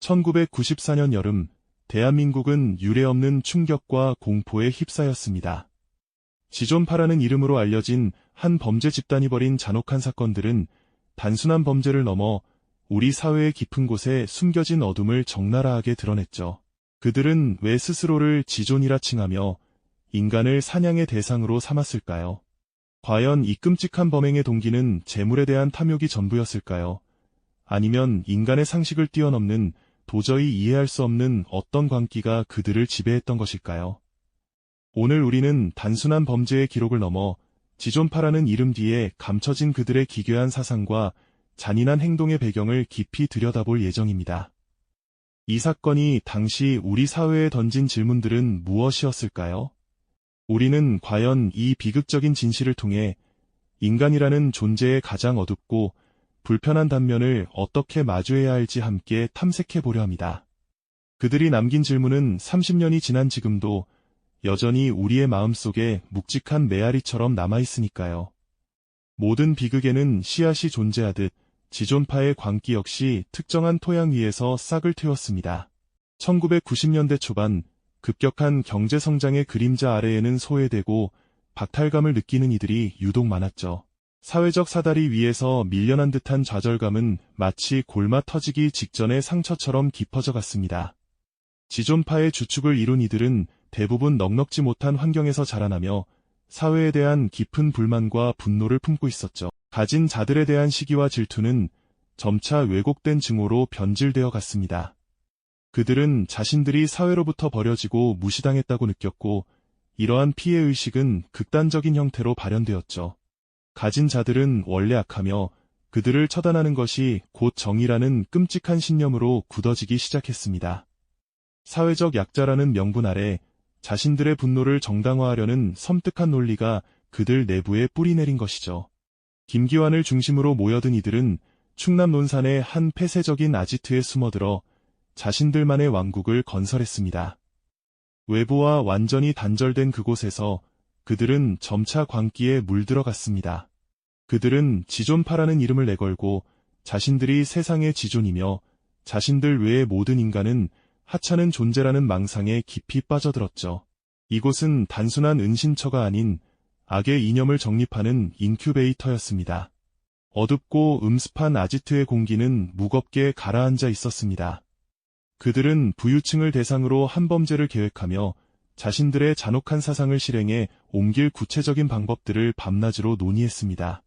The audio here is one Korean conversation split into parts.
1994년 여름, 대한민국은 유례없는 충격과 공포에 휩싸였습니다. 지존파라는 이름으로 알려진 한 범죄 집단이 벌인 잔혹한 사건들은 단순한 범죄를 넘어 우리 사회의 깊은 곳에 숨겨진 어둠을 적나라하게 드러냈죠. 그들은 왜 스스로를 지존이라 칭하며 인간을 사냥의 대상으로 삼았을까요? 과연 이 끔찍한 범행의 동기는 재물에 대한 탐욕이 전부였을까요? 아니면 인간의 상식을 뛰어넘는 도저히 이해할 수 없는 어떤 광기가 그들을 지배했던 것일까요? 오늘 우리는 단순한 범죄의 기록을 넘어 지존파라는 이름 뒤에 감춰진 그들의 기괴한 사상과 잔인한 행동의 배경을 깊이 들여다볼 예정입니다. 이 사건이 당시 우리 사회에 던진 질문들은 무엇이었을까요? 우리는 과연 이 비극적인 진실을 통해 인간이라는 존재의 가장 어둡고 불편한 단면을 어떻게 마주해야 할지 함께 탐색해 보려 합니다. 그들이 남긴 질문은 30년이 지난 지금도 여전히 우리의 마음속에 묵직한 메아리처럼 남아있으니까요. 모든 비극에는 씨앗이 존재하듯 지존파의 광기 역시 특정한 토양 위에서 싹을 틔웠습니다. 1990년대 초반 급격한 경제 성장의 그림자 아래에는 소외되고 박탈감을 느끼는 이들이 유독 많았죠. 사회적 사다리 위에서 밀려난 듯한 좌절감은 마치 골마 터지기 직전의 상처처럼 깊어져 갔습니다. 지존파의 주축을 이룬 이들은 대부분 넉넉지 못한 환경에서 자라나며 사회에 대한 깊은 불만과 분노를 품고 있었죠. 가진 자들에 대한 시기와 질투는 점차 왜곡된 증오로 변질되어 갔습니다. 그들은 자신들이 사회로부터 버려지고 무시당했다고 느꼈고 이러한 피해의식은 극단적인 형태로 발현되었죠. 가진 자들은 원래 악하며 그들을 처단하는 것이 곧 정의라는 끔찍한 신념으로 굳어지기 시작했습니다. 사회적 약자라는 명분 아래 자신들의 분노를 정당화하려는 섬뜩한 논리가 그들 내부에 뿌리내린 것이죠. 김기환을 중심으로 모여든 이들은 충남 논산의 한 폐쇄적인 아지트에 숨어들어 자신들만의 왕국을 건설했습니다. 외부와 완전히 단절된 그곳에서 그들은 점차 광기에 물들어갔습니다. 그들은 지존파라는 이름을 내걸고 자신들이 세상의 지존이며 자신들 외의 모든 인간은 하찮은 존재라는 망상에 깊이 빠져들었죠. 이곳은 단순한 은신처가 아닌 악의 이념을 정립하는 인큐베이터였습니다. 어둡고 음습한 아지트의 공기는 무겁게 가라앉아 있었습니다. 그들은 부유층을 대상으로 한 범죄를 계획하며 자신들의 잔혹한 사상을 실행해 옮길 구체적인 방법들을 밤낮으로 논의했습니다.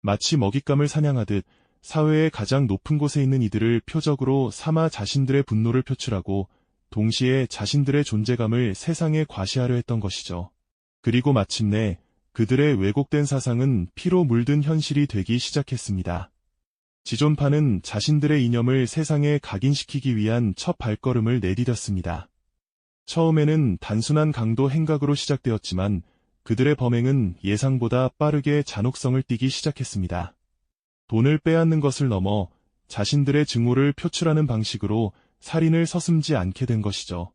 마치 먹잇감을 사냥하듯 사회의 가장 높은 곳에 있는 이들을 표적으로 삼아 자신들의 분노를 표출하고 동시에 자신들의 존재감을 세상에 과시하려 했던 것이죠. 그리고 마침내 그들의 왜곡된 사상은 피로 물든 현실이 되기 시작했습니다. 지존파는 자신들의 이념을 세상에 각인시키기 위한 첫 발걸음을 내디뎠습니다. 처음에는 단순한 강도 행각으로 시작되었지만 그들의 범행은 예상보다 빠르게 잔혹성을 띠기 시작했습니다. 돈을 빼앗는 것을 넘어 자신들의 증오를 표출하는 방식으로 살인을 서슴지 않게 된 것이죠.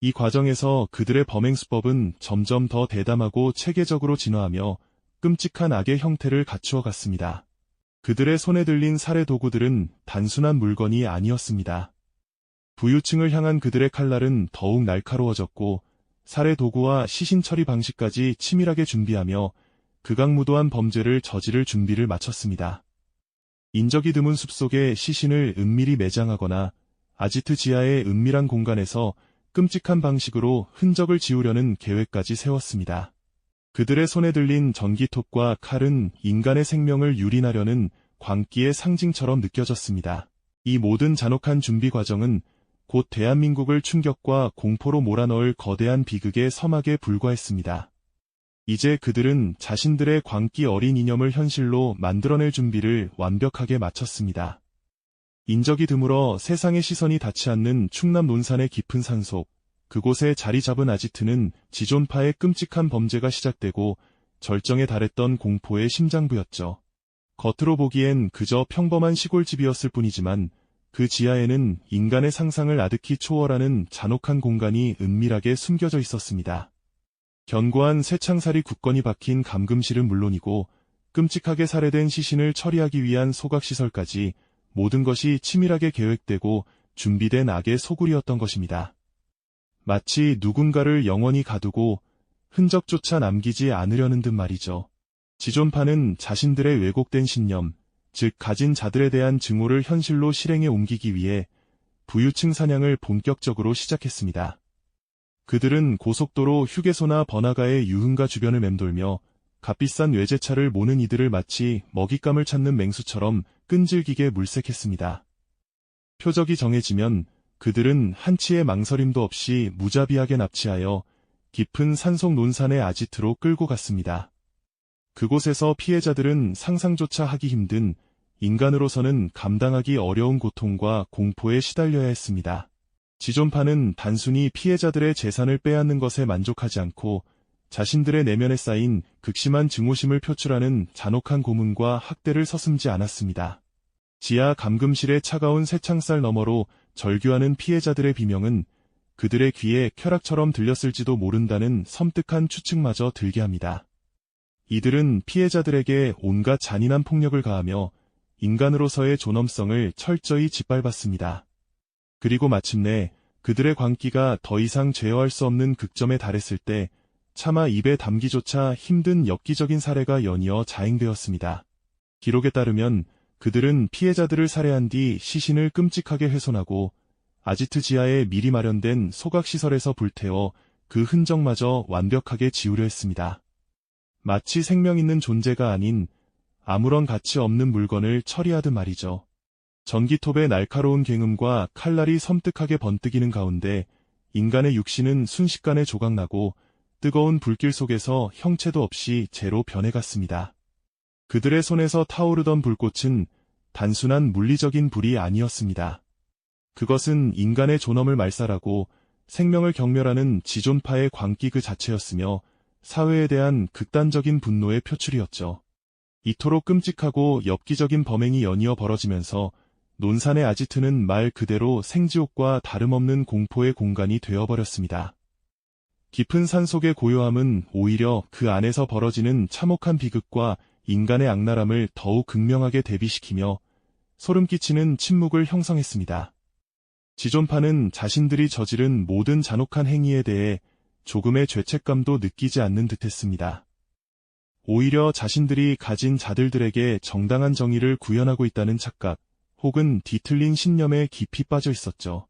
이 과정에서 그들의 범행 수법은 점점 더 대담하고 체계적으로 진화하며 끔찍한 악의 형태를 갖추어 갔습니다. 그들의 손에 들린 살해 도구들은 단순한 물건이 아니었습니다. 부유층을 향한 그들의 칼날은 더욱 날카로워졌고 살해 도구와 시신 처리 방식까지 치밀하게 준비하며 극악무도한 범죄를 저지를 준비를 마쳤습니다. 인적이 드문 숲속에 시신을 은밀히 매장하거나 아지트 지하의 은밀한 공간에서 끔찍한 방식으로 흔적을 지우려는 계획까지 세웠습니다. 그들의 손에 들린 전기톱과 칼은 인간의 생명을 유린하려는 광기의 상징처럼 느껴졌습니다. 이 모든 잔혹한 준비 과정은 곧 대한민국을 충격과 공포로 몰아넣을 거대한 비극의 서막에 불과했습니다. 이제 그들은 자신들의 광기 어린 이념을 현실로 만들어낼 준비를 완벽하게 마쳤습니다. 인적이 드물어 세상의 시선이 닿지 않는 충남 논산의 깊은 산속, 그곳에 자리 잡은 아지트는 지존파의 끔찍한 범죄가 시작되고 절정에 달했던 공포의 심장부였죠. 겉으로 보기엔 그저 평범한 시골집이었을 뿐이지만 그 지하에는 인간의 상상을 아득히 초월하는 잔혹한 공간이 은밀하게 숨겨져 있었습니다. 견고한 쇠창살이 굳건히 박힌 감금실은 물론이고 끔찍하게 살해된 시신을 처리하기 위한 소각시설까지 모든 것이 치밀하게 계획되고 준비된 악의 소굴이었던 것입니다. 마치 누군가를 영원히 가두고 흔적조차 남기지 않으려는 듯 말이죠. 지존파는 자신들의 왜곡된 신념, 즉 가진 자들에 대한 증오를 현실로 실행에 옮기기 위해 부유층 사냥을 본격적으로 시작했습니다. 그들은 고속도로 휴게소나 번화가의 유흥가 주변을 맴돌며 값비싼 외제차를 모는 이들을 마치 먹잇감을 찾는 맹수처럼 끈질기게 물색했습니다. 표적이 정해지면 그들은 한치의 망설임도 없이 무자비하게 납치하여 깊은 산속 논산의 아지트로 끌고 갔습니다. 그곳에서 피해자들은 상상조차 하기 힘든 인간으로서는 감당하기 어려운 고통과 공포에 시달려야 했습니다. 지존파는 단순히 피해자들의 재산을 빼앗는 것에 만족하지 않고 자신들의 내면에 쌓인 극심한 증오심을 표출하는 잔혹한 고문과 학대를 서슴지 않았습니다. 지하 감금실의 차가운 새창살 너머로 절규하는 피해자들의 비명은 그들의 귀에 쾌락처럼 들렸을지도 모른다는 섬뜩한 추측마저 들게 합니다. 이들은 피해자들에게 온갖 잔인한 폭력을 가하며 인간으로서의 존엄성을 철저히 짓밟았습니다. 그리고 마침내 그들의 광기가 더 이상 제어할 수 없는 극점에 달했을 때 차마 입에 담기조차 힘든 엽기적인 사례가 연이어 자행되었습니다. 기록에 따르면 그들은 피해자들을 살해한 뒤 시신을 끔찍하게 훼손하고 아지트 지하에 미리 마련된 소각시설에서 불태워 그 흔적마저 완벽하게 지우려 했습니다. 마치 생명 있는 존재가 아닌 아무런 가치 없는 물건을 처리하듯 말이죠. 전기톱의 날카로운 갱음과 칼날이 섬뜩하게 번뜩이는 가운데 인간의 육신은 순식간에 조각나고 뜨거운 불길 속에서 형체도 없이 재로 변해갔습니다. 그들의 손에서 타오르던 불꽃은 단순한 물리적인 불이 아니었습니다. 그것은 인간의 존엄을 말살하고 생명을 경멸하는 지존파의 광기 그 자체였으며 사회에 대한 극단적인 분노의 표출이었죠. 이토록 끔찍하고 엽기적인 범행이 연이어 벌어지면서 논산의 아지트는 말 그대로 생지옥과 다름없는 공포의 공간이 되어버렸습니다. 깊은 산 속의 고요함은 오히려 그 안에서 벌어지는 참혹한 비극과 인간의 악랄함을 더욱 극명하게 대비시키며 소름 끼치는 침묵을 형성했습니다. 지존파는 자신들이 저지른 모든 잔혹한 행위에 대해 조금의 죄책감도 느끼지 않는 듯했습니다. 오히려 자신들이 가진 자들들에게 정당한 정의를 구현하고 있다는 착각, 혹은 뒤틀린 신념에 깊이 빠져 있었죠.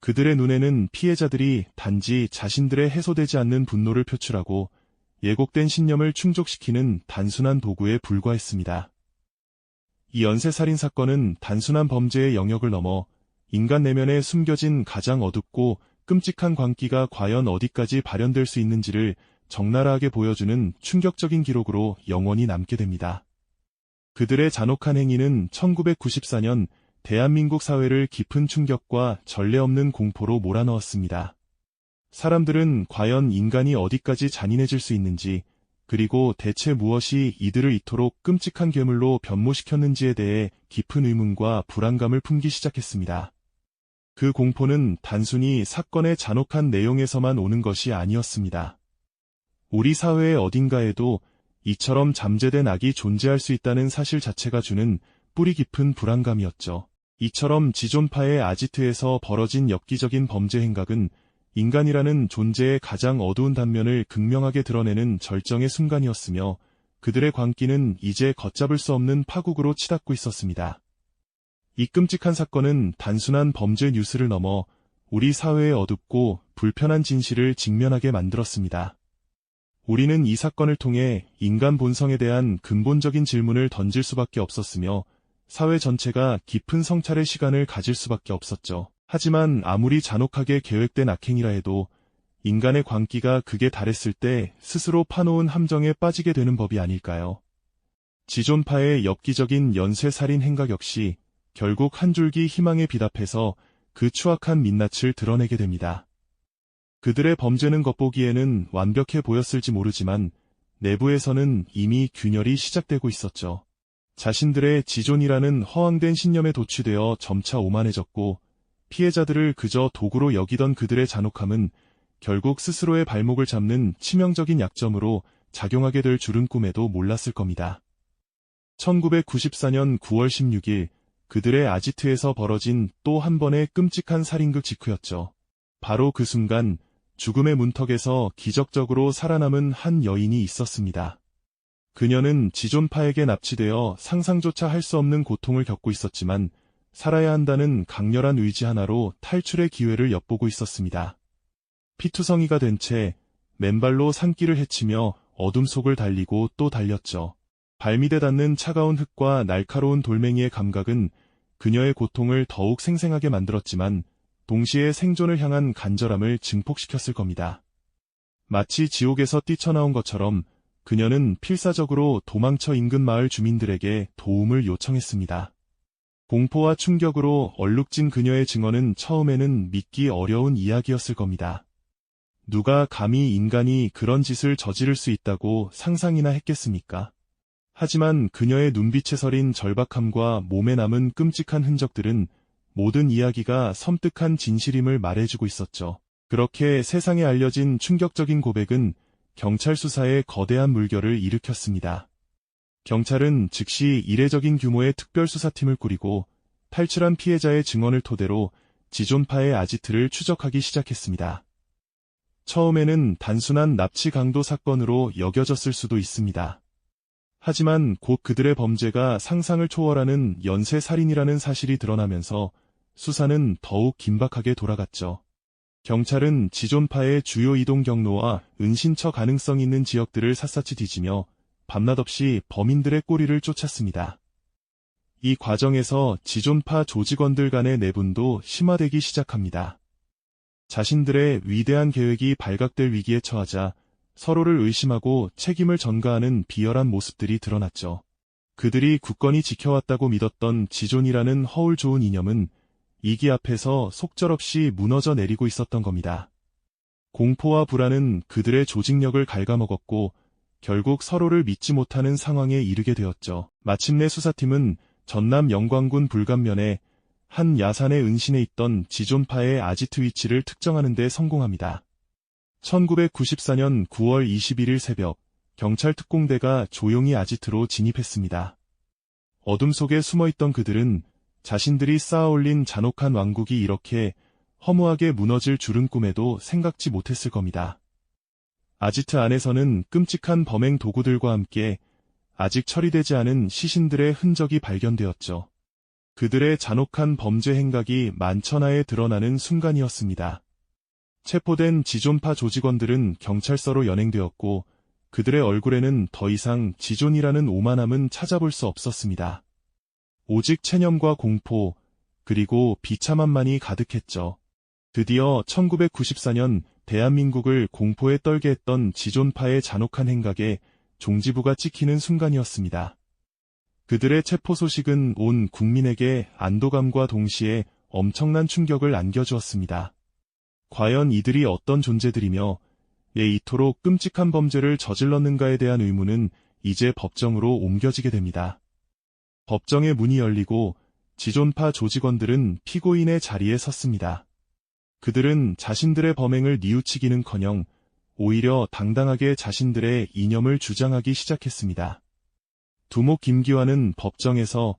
그들의 눈에는 피해자들이 단지 자신들의 해소되지 않는 분노를 표출하고 예곡된 신념을 충족시키는 단순한 도구에 불과했습니다. 이 연쇄살인 사건은 단순한 범죄의 영역을 넘어 인간 내면에 숨겨진 가장 어둡고 끔찍한 광기가 과연 어디까지 발현될 수 있는지를 적나라하게 보여주는 충격적인 기록으로 영원히 남게 됩니다. 그들의 잔혹한 행위는 1994년 대한민국 사회를 깊은 충격과 전례 없는 공포로 몰아넣었습니다. 사람들은 과연 인간이 어디까지 잔인해질 수 있는지, 그리고 대체 무엇이 이들을 이토록 끔찍한 괴물로 변모시켰는지에 대해 깊은 의문과 불안감을 품기 시작했습니다. 그 공포는 단순히 사건의 잔혹한 내용에서만 오는 것이 아니었습니다. 우리 사회의 어딘가에도 이처럼 잠재된 악이 존재할 수 있다는 사실 자체가 주는 뿌리 깊은 불안감이었죠. 이처럼 지존파의 아지트에서 벌어진 엽기적인 범죄 행각은 인간이라는 존재의 가장 어두운 단면을 극명하게 드러내는 절정의 순간이었으며 그들의 광기는 이제 걷잡을 수 없는 파국으로 치닫고 있었습니다. 이 끔찍한 사건은 단순한 범죄 뉴스를 넘어 우리 사회의 어둡고 불편한 진실을 직면하게 만들었습니다. 우리는 이 사건을 통해 인간 본성에 대한 근본적인 질문을 던질 수밖에 없었으며 사회 전체가 깊은 성찰의 시간을 가질 수밖에 없었죠. 하지만 아무리 잔혹하게 계획된 악행이라 해도 인간의 광기가 극에 달했을 때 스스로 파놓은 함정에 빠지게 되는 법이 아닐까요? 지존파의 엽기적인 연쇄살인 행각 역시 결국 한 줄기 빛 앞에서 그 추악한 민낯을 드러내게 됩니다. 그들의 범죄는 겉보기에는 완벽해 보였을지 모르지만 내부에서는 이미 균열이 시작되고 있었죠. 자신들의 지존이라는 허황된 신념에 도취되어 점차 오만해졌고 피해자들을 그저 도구로 여기던 그들의 잔혹함은 결국 스스로의 발목을 잡는 치명적인 약점으로 작용하게 될 줄은 꿈에도 몰랐을 겁니다. 1994년 9월 16일 그들의 아지트에서 벌어진 또 한 번의 끔찍한 살인극 직후였죠. 바로 그 순간 죽음의 문턱에서 기적적으로 살아남은 한 여인이 있었습니다. 그녀는 지존파에게 납치되어 상상조차 할 수 없는 고통을 겪고 있었지만 살아야 한다는 강렬한 의지 하나로 탈출의 기회를 엿보고 있었습니다. 피투성이가 된 채 맨발로 산길을 헤치며 어둠 속을 달리고 또 달렸죠. 발밑에 닿는 차가운 흙과 날카로운 돌멩이의 감각은 그녀의 고통을 더욱 생생하게 만들었지만 동시에 생존을 향한 간절함을 증폭시켰을 겁니다. 마치 지옥에서 뛰쳐나온 것처럼 그녀는 필사적으로 도망쳐 인근 마을 주민들에게 도움을 요청했습니다. 공포와 충격으로 얼룩진 그녀의 증언은 처음에는 믿기 어려운 이야기였을 겁니다. 누가 감히 인간이 그런 짓을 저지를 수 있다고 상상이나 했겠습니까? 하지만 그녀의 눈빛에 서린 절박함과 몸에 남은 끔찍한 흔적들은 모든 이야기가 섬뜩한 진실임을 말해주고 있었죠. 그렇게 세상에 알려진 충격적인 고백은 경찰 수사에 거대한 물결을 일으켰습니다. 경찰은 즉시 이례적인 규모의 특별수사팀을 꾸리고 탈출한 피해자의 증언을 토대로 지존파의 아지트를 추적하기 시작했습니다. 처음에는 단순한 납치 강도 사건으로 여겨졌을 수도 있습니다. 하지만 곧 그들의 범죄가 상상을 초월하는 연쇄 살인이라는 사실이 드러나면서 수사는 더욱 긴박하게 돌아갔죠. 경찰은 지존파의 주요 이동 경로와 은신처 가능성 있는 지역들을 샅샅이 뒤지며 밤낮 없이 범인들의 꼬리를 쫓았습니다. 이 과정에서 지존파 조직원들 간의 내분도 심화되기 시작합니다. 자신들의 위대한 계획이 발각될 위기에 처하자 서로를 의심하고 책임을 전가하는 비열한 모습들이 드러났죠. 그들이 굳건히 지켜왔다고 믿었던 지존이라는 허울 좋은 이념은 이기 앞에서 속절없이 무너져 내리고 있었던 겁니다. 공포와 불안은 그들의 조직력을 갉아먹었고 결국 서로를 믿지 못하는 상황에 이르게 되었죠. 마침내 수사팀은 전남 영광군 불감면에 한 야산의 은신에 있던 지존파의 아지트 위치를 특정하는 데 성공합니다. 1994년 9월 21일 새벽 경찰 특공대가 조용히 아지트로 진입했습니다. 어둠 속에 숨어있던 그들은 자신들이 쌓아올린 잔혹한 왕국이 이렇게 허무하게 무너질 줄은 꿈에도 생각지 못했을 겁니다. 아지트 안에서는 끔찍한 범행 도구들과 함께 아직 처리되지 않은 시신들의 흔적이 발견되었죠. 그들의 잔혹한 범죄 행각이 만천하에 드러나는 순간이었습니다. 체포된 지존파 조직원들은 경찰서로 연행되었고 그들의 얼굴에는 더 이상 지존이라는 오만함은 찾아볼 수 없었습니다. 오직 체념과 공포, 그리고 비참함만이 가득했죠. 드디어 1994년 대한민국을 공포에 떨게 했던 지존파의 잔혹한 행각에 종지부가 찍히는 순간이었습니다. 그들의 체포 소식은 온 국민에게 안도감과 동시에 엄청난 충격을 안겨주었습니다. 과연 이들이 어떤 존재들이며 왜 이토록 끔찍한 범죄를 저질렀는가에 대한 의문은 이제 법정으로 옮겨지게 됩니다. 법정의 문이 열리고 지존파 조직원들은 피고인의 자리에 섰습니다. 그들은 자신들의 범행을 뉘우치기는커녕 오히려 당당하게 자신들의 이념을 주장하기 시작했습니다. 두목 김기환은 법정에서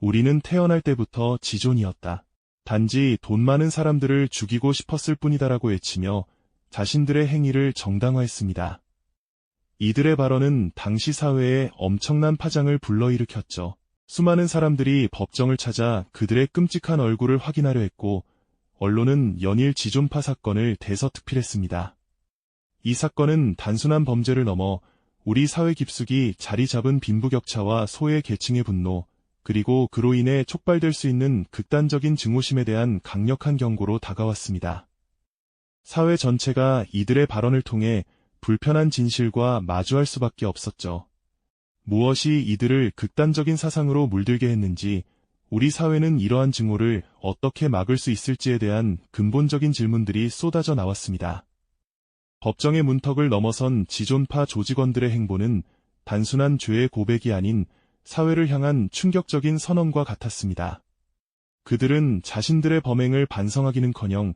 우리는 태어날 때부터 지존이었다. 단지 돈 많은 사람들을 죽이고 싶었을 뿐이다라고 외치며 자신들의 행위를 정당화했습니다. 이들의 발언은 당시 사회에 엄청난 파장을 불러일으켰죠. 수많은 사람들이 법정을 찾아 그들의 끔찍한 얼굴을 확인하려 했고, 언론은 연일 지존파 사건을 대서특필했습니다. 이 사건은 단순한 범죄를 넘어 우리 사회 깊숙이 자리 잡은 빈부격차와 소외 계층의 분노, 그리고 그로 인해 촉발될 수 있는 극단적인 증오심에 대한 강력한 경고로 다가왔습니다. 사회 전체가 이들의 발언을 통해 불편한 진실과 마주할 수밖에 없었죠. 무엇이 이들을 극단적인 사상으로 물들게 했는지, 우리 사회는 이러한 증오를 어떻게 막을 수 있을지에 대한 근본적인 질문들이 쏟아져 나왔습니다. 법정의 문턱을 넘어선 지존파 조직원들의 행보는 단순한 죄의 고백이 아닌 사회를 향한 충격적인 선언과 같았습니다. 그들은 자신들의 범행을 반성하기는커녕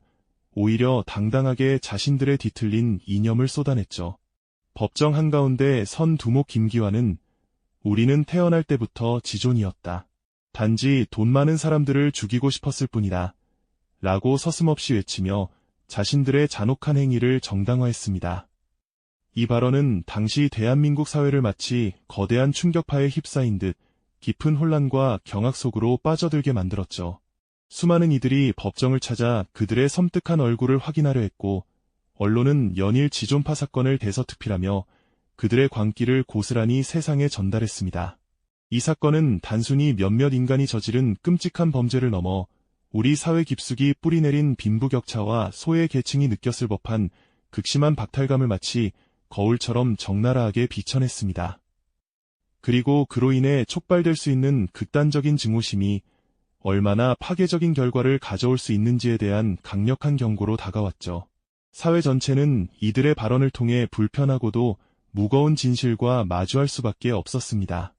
오히려 당당하게 자신들의 뒤틀린 이념을 쏟아냈죠. 법정 한가운데 선 두목 김기환은 우리는 태어날 때부터 지존이었다. 단지 돈 많은 사람들을 죽이고 싶었을 뿐이다. 라고 서슴없이 외치며 자신들의 잔혹한 행위를 정당화했습니다. 이 발언은 당시 대한민국 사회를 마치 거대한 충격파에 휩싸인 듯 깊은 혼란과 경악 속으로 빠져들게 만들었죠. 수많은 이들이 법정을 찾아 그들의 섬뜩한 얼굴을 확인하려 했고, 언론은 연일 지존파 사건을 대서특필하며 그들의 광기를 고스란히 세상에 전달했습니다. 이 사건은 단순히 몇몇 인간이 저지른 끔찍한 범죄를 넘어 우리 사회 깊숙이 뿌리내린 빈부격차와 소외 계층이 느꼈을 법한 극심한 박탈감을 마치 거울처럼 적나라하게 비춰냈습니다. 그리고 그로 인해 촉발될 수 있는 극단적인 증오심이 얼마나 파괴적인 결과를 가져올 수 있는지에 대한 강력한 경고로 다가왔죠. 사회 전체는 이들의 발언을 통해 불편하고도 무거운 진실과 마주할 수밖에 없었습니다.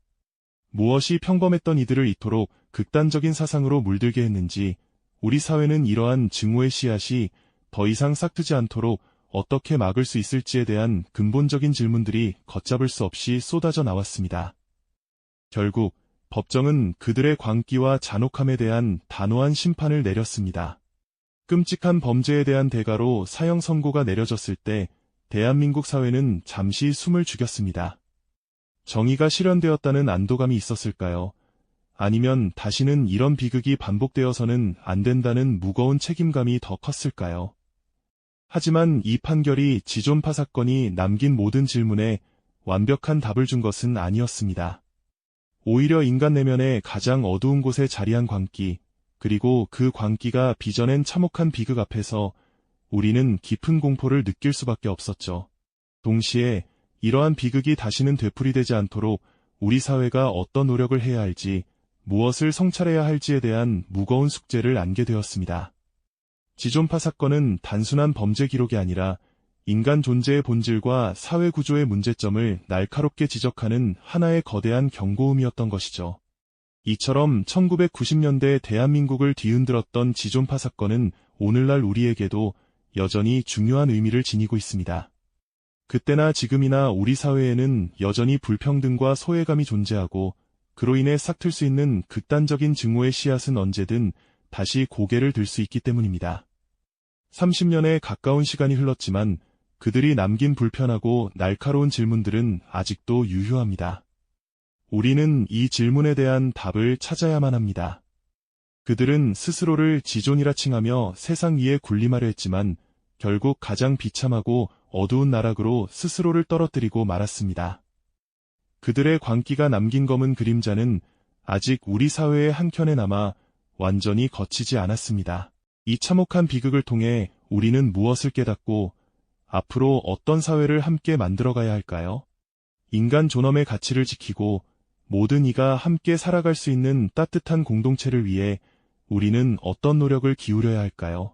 무엇이 평범했던 이들을 이토록 극단적인 사상으로 물들게 했는지 우리 사회는 이러한 증오의 씨앗이 더 이상 싹트지 않도록 어떻게 막을 수 있을지에 대한 근본적인 질문들이 걷잡을 수 없이 쏟아져 나왔습니다. 결국 법정은 그들의 광기와 잔혹함에 대한 단호한 심판을 내렸습니다. 끔찍한 범죄에 대한 대가로 사형 선고가 내려졌을 때 대한민국 사회는 잠시 숨을 죽였습니다. 정의가 실현되었다는 안도감이 있었을까요? 아니면 다시는 이런 비극이 반복되어서는 안 된다는 무거운 책임감이 더 컸을까요? 하지만 이 판결이 지존파 사건이 남긴 모든 질문에 완벽한 답을 준 것은 아니었습니다. 오히려 인간 내면의 가장 어두운 곳에 자리한 광기, 그리고 그 광기가 빚어낸 참혹한 비극 앞에서 우리는 깊은 공포를 느낄 수밖에 없었죠. 동시에 이러한 비극이 다시는 되풀이되지 않도록 우리 사회가 어떤 노력을 해야 할지, 무엇을 성찰해야 할지에 대한 무거운 숙제를 안게 되었습니다. 지존파 사건은 단순한 범죄 기록이 아니라 인간 존재의 본질과 사회 구조의 문제점을 날카롭게 지적하는 하나의 거대한 경고음이었던 것이죠. 이처럼 1990년대 대한민국을 뒤흔들었던 지존파 사건은 오늘날 우리에게도 여전히 중요한 의미를 지니고 있습니다. 그때나 지금이나 우리 사회에는 여전히 불평등과 소외감이 존재하고 그로 인해 싹틀 수 있는 극단적인 증오의 씨앗은 언제든 다시 고개를 들 수 있기 때문입니다. 30년에 가까운 시간이 흘렀지만 그들이 남긴 불편하고 날카로운 질문들은 아직도 유효합니다. 우리는 이 질문에 대한 답을 찾아야만 합니다. 그들은 스스로를 지존이라 칭하며 세상 위에 군림하려 했지만 결국 가장 비참하고 어두운 나락으로 스스로를 떨어뜨리고 말았습니다. 그들의 광기가 남긴 검은 그림자는 아직 우리 사회의 한켠에 남아 완전히 거치지 않았습니다. 이 참혹한 비극을 통해 우리는 무엇을 깨닫고 앞으로 어떤 사회를 함께 만들어가야 할까요? 인간 존엄의 가치를 지키고 모든 이가 함께 살아갈 수 있는 따뜻한 공동체를 위해 우리는 어떤 노력을 기울여야 할까요?